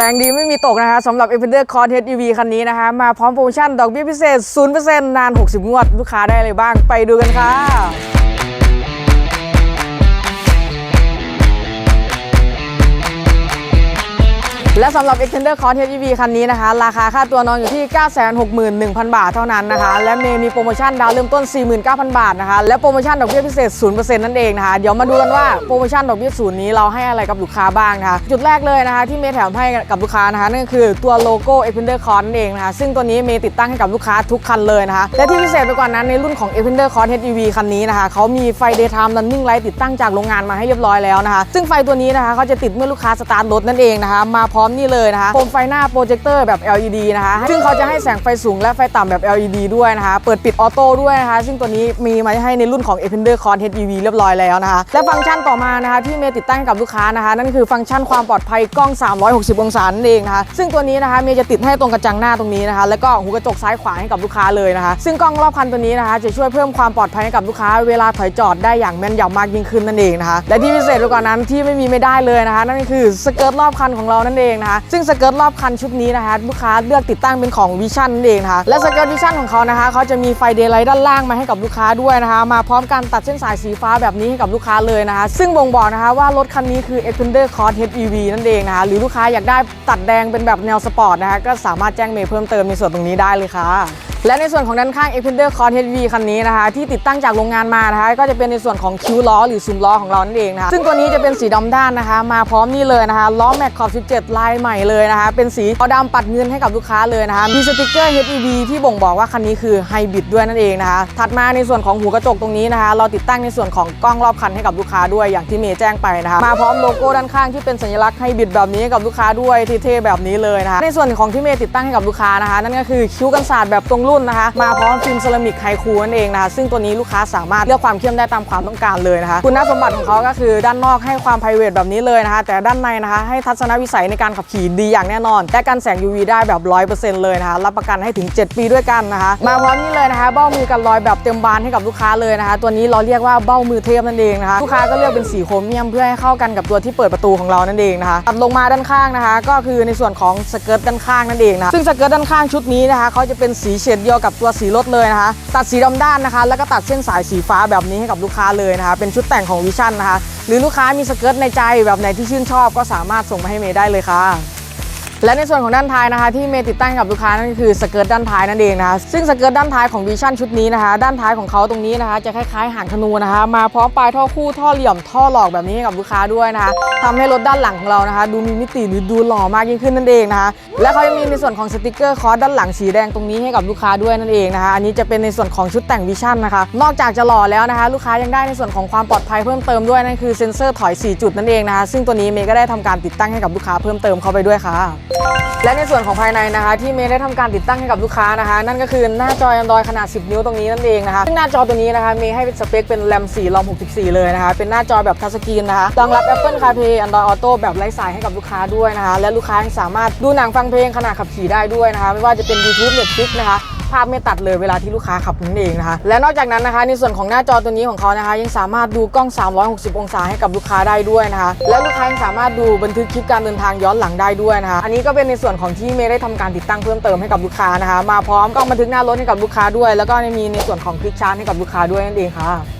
แรงดีไม่มีตกนะคะสำหรับ e f e n d e r Cross HEV คันนี้นะคะ มาพร้อมโปรโมชั่นดอกเบี้ยพิเศษ 0%นาน 60 งวด ลูกค้าได้อะไรบ้างไปดูกันค่ะ และสำหรับ Extender Cross HEV คันนี้นะคะ ราคาค่าตัวนอนอยู่ที่ 961,000 บาทเท่านั้นนะคะ และเมย์มีโปรโมชั่นดาวเริ่มต้น 49,000 บาทนะคะ และโปรโมชั่นดอกเบี้ยพิเศษ 0%นั่นเองนะคะ เดี๋ยวมาดูกันว่าโปรโมชั่นดอกเบี้ยศูนย์นี้เราให้อะไรกับลูกค้าบ้างนะคะ จุดแรกเลยนะคะ ที่เมย์แถมให้กับลูกค้านะคะ นั่นก็คือตัวโลโก้ Extender Cross นั่นเองนะคะ ซึ่งตัวนี้เมย์ติดตั้งให้กับลูกค้าทุกคันเลยนะคะ และที่พิเศษไปกว่านั้นในรุ่นของ Extender Cross HEV คันนี้นะคะเขามีไฟ Daytime Running Light ติดตั้งจากโรงงานมาให้เรียบร้อยแล้วนะคะซึ่งไฟตัวนี้นะคะเขาจะติดเมื่อลูกค้าสตาร์ทรถนั่นเองนะคะมาพร้อมนี่เลยนะคะโคมไฟหน้าโปรเจคเตอร์แบบ LED นะคะ ซึ่งเขาจะให้แสงไฟสูงและไฟต่ำแบบ LED ด้วยนะคะ เปิดปิดออโต้ด้วยนะคะ ซึ่งตัวนี้มีมาให้ในรุ่นของ Defender Cross HEV เรียบร้อยแล้วนะคะ และฟังก์ชันต่อมานะคะที่เมย์ติดตั้งให้กับลูกค้านะคะ นั่นคือฟังก์ชันความปลอดภัยกล้อง 360 องศานั่นเองนะคะ ซึ่งตัวนี้นะคะเมย์จะติดให้ตรงกระจังหน้าตรงนี้นะคะ แล้วก็หูกระจกซ้ายขวาให้กับลูกค้าเลยนะคะ ซึ่งกล้องรอบคันตัวนี้นะคะจะช่วยเพิ่มความปลอดภัยให้กับลูกค้า เวลาถอยจอดได้อย่างแม่นยำมากยิ่งขึ้นนั่นเองนะคะ และที่พิเศษไปกว่านั้นที่ไม่มีไม่ได้เลยนะคะ นั่นคือสเกิร์ตรอบคันของเรานั่นเองนะคะซึ่งสเกิร์ตรอบคันชุดนี้นะคะลูกค้าเลือกติดตั้งเป็นของวิชั่นนั่นเองนะคะและสเกิร์ตวิชั่นของเขานะคะเขาจะมีไฟเดย์ไลท์ด้านล่างมาให้กับลูกค้าด้วยนะคะมาพร้อมการตัดเส้นสายสีฟ้าแบบนี้ให้กับลูกค้าเลยนะคะ ซึ่งบ่งบอกนะคะว่ารถคันนี้คือ Extender Cross HEV นั่นเองนะคะหรือลูกค้าอยากได้ตัดแดงเป็นแบบแนวสปอร์ตนะคะก็สามารถแจ้งเมย์เพิ่มเติมในส่วนตรงนี้ได้เลยค่ะและในส่วนของด้านข้าง Extender Cross HV คันนี้นะคะ ที่ติดตั้งจากโรงงานมานะคะก็จะเป็นในส่วนของคิ้วล้อหรือซุ้มล้อของเรานั่นเองนะคะซึ่งตัวนี้จะเป็นสีดำด้านนะคะ มาพร้อมนี่เลยนะคะล้อแม็กขอบ 17 ลายใหม่เลยนะคะเป็นสีขาดำปัดเงินให้กับลูกค้าเลยนะคะมีสติกเกอร์ HEV ที่บ่งบอกว่าคันนี้คือไฮบริดด้วยนั่นเองนะคะถัดมาในส่วนของหูกระจกตรงนี้นะคะ เราติดตั้งในส่วนของกล้องรอบคันให้กับลูกค้าด้วยอย่างที่เมย์แจ้งไปนะคะมาพร้อมโลโก้ด้านข้างที่เป็นสัญลักษณ์ไฮบริดแบบนี้ให้กับลูกค้าด้วยเท่แบบนี้เลยนะคะในส่วนของที่เมย์ติดตั้งให้กับลูกค้านะคะ นั่นก็คือคิ้วกันศาสตร์แบบตรงรุ่นนะคะ มาพร้อมฟิล์มเซรามิกไฮคูนั่นเองนะคะ ซึ่งตัวนี้ลูกค้าสามารถเลือกความเข้มได้ตามความต้องการเลยนะคะ คุณสมบัติของเขาก็คือด้านนอกให้ความ p r i v a t แบบนี้เลยนะคะ แต่ด้านในนะคะ ให้ทัศนวิสัยในการขับขี่ดีอย่างแน่นอน และกันแสง UV ได้แบบ 100%เลยนะคะ รับประกันให้ถึง 7 ปีด้วยกันนะคะ มาพร้อมนี่เลยนะคะเบ้ามือกันรอยแบบเต็มบานให้กับลูกค้าเลยนะคะ ตัวนี้เราเรียกว่าเบ้ามือเทพนั่นเองนะคะลูกค้าก็เลือกเป็นสีโครเมียมเพื่อให้เข้ากันกับตัวที่เปิดประตูของเรานั่นเองนะคะตัดลงมาด้านข้างนะคะ ก็คือในส่วนของสเกิร์ตด้านข้างนั่นเองนะคะซึ่งสเกิร์ตด้านข้างชุดนี้นะคะเขาจะเป็นสีเฉดเดียวกับตัวสีรถเลยนะคะ ตัดสีดำด้านนะคะ แล้วก็ตัดเส้นสายสีฟ้าแบบนี้ให้กับลูกค้าเลยนะคะ เป็นชุดแต่งของวิชั่นนะคะ หรือลูกค้ามีสเกิร์ตในใจแบบไหนที่ชื่นชอบก็สามารถส่งมาให้เมย์ได้เลยค่ะ และในส่วนของด้านท้ายนะคะ ที่เมย์ติดตั้งให้กับลูกค้านั่นก็คือสเกิร์ตด้านท้ายนั่นเองนะคะซึ่งสเกิร์ตด้านท้ายของวิชั่นชุดนี้นะคะ ด้านท้ายของเขาตรงนี้นะคะ จะคล้ายๆหางธนูนะคะ มาพร้อมปลายท่อคู่ท่อเหลี่ยมท่อหลอกแบบนี้ให้กับลูกค้าด้วยนะคะทำให้รถด้านหลังของเรานะคะ ดูมีมิติหรือดูหล่อมากยิ่งขึ้นนั่นเองนะคะและเขายังมีในส่วนของสติกเกอร์คอร์สด้านหลังสีแดงตรงนี้ให้กับลูกค้าด้วยนั่นเองนะคะอันนี้จะเป็นในส่วนของชุดแต่งวิชั่นนะคะนอกจากจะหล่อแล้วนะคะ ลูกค้ายังได้ในส่วนของความปลอดภัยเพิ่มเติมด้วยนั่นคือเซ็นเซอร์ถอย 4 จุดนั่นเองนะคะซึ่งตัวนี้เมย์ก็ได้ทำการติดตั้งให้กับลูกค้าเพิ่มเติมเข้าไปด้วยค่ะและในส่วนของภายในนะคะ ที่เมย์ได้ทำการติดตั้งให้กับลูกค้านะคะ นั่นก็คือหน้าจอ Android ขนาด 10 นิ้วตรงนี้นั่นเองนะคะซึ่งหน้าจอตัวนี้นะคะเมย์ให้เป็นสเปคเป็นแรม4รอม64 เลยนะคะ เป็นหน้าจอแบบทัชสกรีนนะคะรองรับ Apple CarPlay Android Auto แบบไร้สายให้กับลูกค้าด้วยนะคะ และลูกค้ายังสามารถดูหนังฟังเพลงขณะขับขี่ได้ด้วยนะคะ ไม่ว่าจะเป็น YouTube Netflix นะคะ ภาพไม่ตัดเลยเวลาที่ลูกค้าขับนั่นเองนะคะ และนอกจากนั้นนะคะในส่วนของหน้าจอตัวนี้ของเขานะคะ ยังสามารถดูกล้อง 360 องศาให้กับลูกค้าได้ด้วยนะคะ และลูกค้ายังสามารถดูบันทึกคลิปการเดินทางย้อนหลังได้ด้วยนะคะ อันนี้ก็เป็นในส่วนของที่เมย์ได้ทำการติดตั้งเพิ่มเติมให้กับลูกค้านะคะ มาพร้อมกล้องบันทึกหน้ารถให้กับลูกค้าด้วย แล้วก็มีในส่วนของคลิกชาร์จให้กับลูกค้าด้วยนั่นเองค่ะ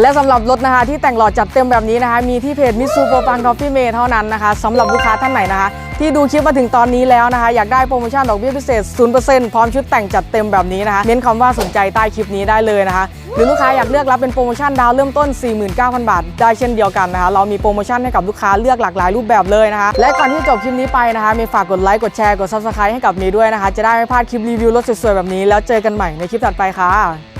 และสำหรับรถนะคะที่แต่งหล่อจัดเต็มแบบนี้นะคะ มีที่เพจมิซูโปรปังทอฟฟี่เมเท่านั้นนะคะสำหรับลูกค้าท่านไหนนะคะ ที่ดูคลิปมาถึงตอนนี้แล้วนะคะ อยากได้โปรโมชั่นดอกเบี้ยพิเศษ 0%พร้อมชุดแต่งจัดเต็มแบบนี้นะคะเน้นคำว่าสนใจใต้คลิปนี้ได้เลยนะคะ หรือลูกค้าอยากเลือกรับเป็นโปรโมชั่นดาวเริ่มต้น 49,000 บาท ได้เช่นเดียวกันนะคะ เรามีโปรโมชั่นให้กับลูกค้าเลือกหลากหลายรูปแบบเลยนะคะ และก่อนที่จบคลิปนี้ไปนะคะมีฝากกดไลค์กดแชร์กด subscribe ให้กับเมย์ด้วยนะคะ จะได้ไม่พลาดคลิปรีวิวรถสวยๆแบบนี้แล้วเจอกันใหม่ในคลิปถัดไปค่ะ